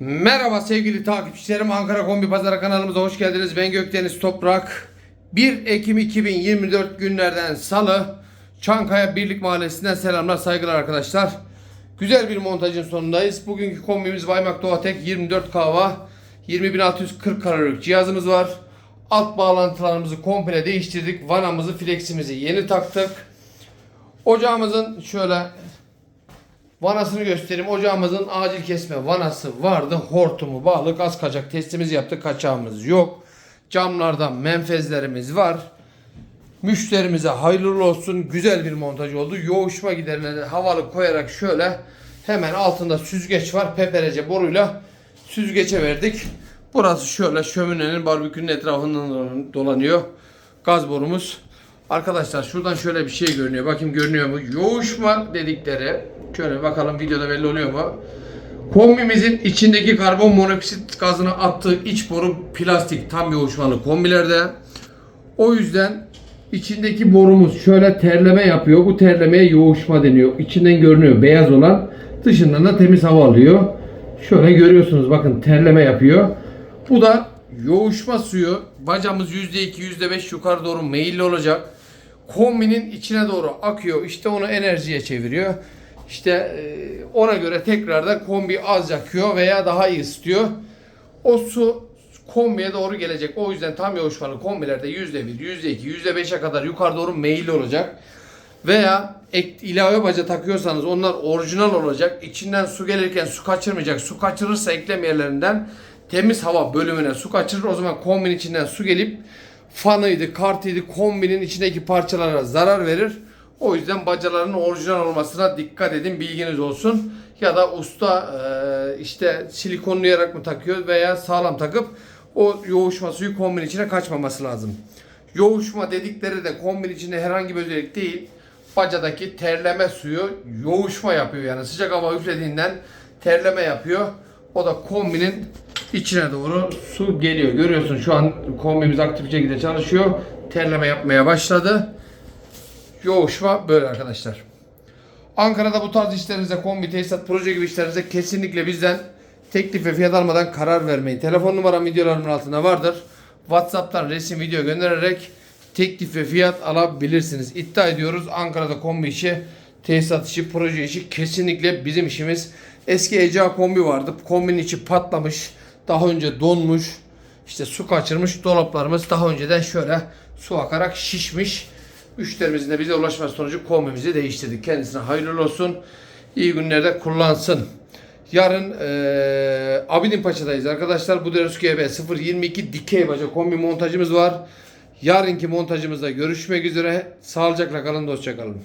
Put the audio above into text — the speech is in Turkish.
Merhaba sevgili takipçilerim. Ankara Kombi Pazarı kanalımıza hoş geldiniz. Ben Gökdeniz Toprak. 1 Ekim 2024 günlerden Salı Çankaya Birlik Mahallesi'nden selamlar saygılar arkadaşlar. Güzel bir montajın sonundayız. Bugünkü kombimiz Baymak Doğatek 24 kahva 20640 kalorilik cihazımız var. Alt bağlantılarımızı komple değiştirdik. Vanamızı, fleximizi yeni taktık. Ocağımızın şöyle Vanasını göstereyim. Ocağımızın acil kesme vanası vardı. Hortumu bağlı gaz kaçak testimizi yaptık. Kaçağımız yok. Camlarda menfezlerimiz var. Müşterimize hayırlı olsun. Güzel bir montaj oldu. Yoğuşma de havalı koyarak şöyle hemen altında süzgeç var. Peperece boruyla süzgeçe verdik. Burası şöyle şöminenin barbekünün etrafından dolanıyor. Gaz borumuz. Arkadaşlar şuradan şöyle bir şey görünüyor. Bakayım görünüyor mu? Yoğuşma dedikleri. Şöyle bakalım videoda belli oluyor mu? Kombimizin içindeki karbon monoksit gazını attığı iç boru plastik tam yoğuşmalı kombilerde. O yüzden içindeki borumuz şöyle terleme yapıyor. Bu terlemeye yoğuşma deniyor. İçinden görünüyor beyaz olan. Dışından da temiz hava alıyor. Şöyle görüyorsunuz bakın terleme yapıyor. Bu da yoğuşma suyu. Bacamız %2 %5 yukarı doğru meyilli olacak. Kombinin içine doğru akıyor. İşte onu enerjiye çeviriyor. İşte e, ona göre tekrar da kombi az yakıyor veya daha iyi ısıtıyor. O su kombiye doğru gelecek. O yüzden tam yoğuşmalı kombilerde %1, %2, %5'e kadar yukarı doğru meyilli olacak. Veya ek, ilave baca takıyorsanız onlar orijinal olacak. İçinden su gelirken su kaçırmayacak. Su kaçırırsa eklem yerlerinden temiz hava bölümüne su kaçırır. O zaman kombinin içinden su gelip fanıydı, kartıydı kombinin içindeki parçalara zarar verir. O yüzden bacaların orijinal olmasına dikkat edin bilginiz olsun. Ya da usta işte silikonlayarak mı takıyor veya sağlam takıp o yoğuşma suyu kombin içine kaçmaması lazım. Yoğuşma dedikleri de kombin içinde herhangi bir özellik değil. Bacadaki terleme suyu yoğuşma yapıyor yani sıcak hava üflediğinden terleme yapıyor. O da kombinin içine doğru su geliyor. Görüyorsun şu an kombimiz aktif şekilde çalışıyor. Terleme yapmaya başladı. Yoğuşma böyle arkadaşlar. Ankara'da bu tarz işlerinize, kombi, tesisat, proje gibi işlerinize kesinlikle bizden teklif ve fiyat almadan karar vermeyin. Telefon numaram videolarımın altında vardır. WhatsApp'tan resim, video göndererek teklif ve fiyat alabilirsiniz. İddia ediyoruz Ankara'da kombi işi, tesisat işi, proje işi kesinlikle bizim işimiz. Eski Ecea kombi vardı. Kombinin içi patlamış. Daha önce donmuş. İşte su kaçırmış. Dolaplarımız daha önceden şöyle su akarak şişmiş. Müşterimizin de bize ulaşması sonucu kombimizi değiştirdik. Kendisine hayırlı olsun. İyi günlerde kullansın. Yarın eee Abidin Paşa'dayız arkadaşlar. Bu Derus GB 022 dikey baca kombi montajımız var. Yarınki montajımızda görüşmek üzere. Sağlıcakla kalın, dostça kalın.